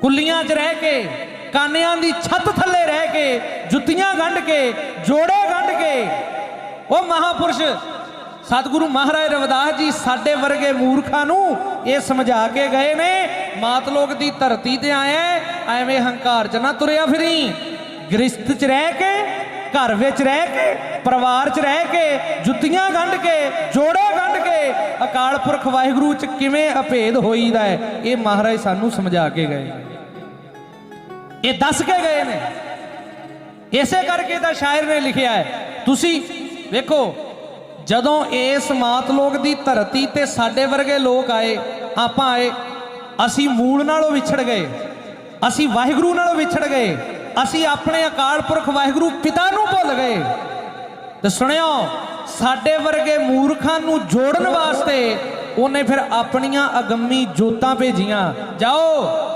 ਕੁੱਲੀਆਂ 'ਚ ਰਹਿ ਕੇ, ਕਾਨਿਆਂ ਦੀ ਛੱਤ ਥੱਲੇ ਰਹਿ ਕੇ, ਜੁੱਤੀਆਂ ਗੰਢ ਕੇ, ਜੋੜੇ ਗੰਢ ਕੇ। ਉਹ ਮਹਾਪੁਰਸ਼, ਸਤਿਗੁਰੂ ਮਹਾਰਾਜ ਰਵਿਦਾਸ ਜੀ ਸਾਡੇ ਵਰਗੇ ਮੂਰਖਾਂ ਨੂੰ ਇਹ ਸਮਝਾ ਕੇ ਗਏ ਨੇ, ਮਾਤ ਲੋਕ ਦੀ ਧਰਤੀ ਤੇ ਆਇਆ ਐਵੇਂ ਹੰਕਾਰ 'ਚ ਨਾ ਤੁਰਿਆ ਫਿਰੀ। ਗ੍ਰਸਥ 'ਚ ਰਹਿ ਕੇ, ਘਰ ਵਿੱਚ ਰਹਿ ਕੇ, ਪਰਿਵਾਰ 'ਚ ਰਹਿ ਕੇ, ਜੁੱਤੀਆਂ ਗੰਢ ਕੇ, ਜੋੜੇ ਅਕਾਲ ਪੁਰਖ ਵਾਹਿਗੁਰੂ 'ਚ ਕਿਵੇਂ ਅਭੇਦ ਹੋਈਦਾ ਹੈ? ਇਹ ਮਹਾਰਾਜ ਸਾਨੂੰ ਸਮਝਾ ਕੇ ਗਏ। ਇਹ ਦੱਸ ਕੇ ਗਏ ਨੇ। ਇਸੇ ਕਰਕੇ ਤਾਂ ਸ਼ਾਇਰ ਨੇ ਲਿਖਿਆ ਹੈ। ਤੁਸੀਂ ਵੇਖੋ, ਜਦੋਂ ਇਸ ਮਾਤ ਲੋਕ ਦੀ ਧਰਤੀ ਤੇ ਸਾਡੇ ਵਰਗੇ ਲੋਕ ਆਏ, ਆਪਾਂ ਆਏ, ਅਸੀਂ ਮੂਲ ਨਾਲੋਂ ਵਿਛੜ ਗਏ। ਅਸੀਂ ਵਾਹਿਗੁਰੂ ਨਾਲੋਂ ਵਿਛੜ ਗਏ। ਅਸੀਂ ਆਪਣੇ ਅਕਾਲ ਪੁਰਖ ਵਾਹਿਗੁਰੂ ਪਿਤਾ ਨੂੰ ਭੁੱਲ ਗਏ। ਤੇ ਸੁਣਿਓ, ਸਾਡੇ ਵਰਗੇ ਮੂਰਖਾਂ ਨੂੰ ਜੋੜਨ ਵਾਸਤੇ ਉਹਨੇ ਫਿਰ ਆਪਣੀਆਂ ਅਗੰਮੀ ਜੋਤਾਂ ਭੇਜੀਆਂ। ਜਾਓ।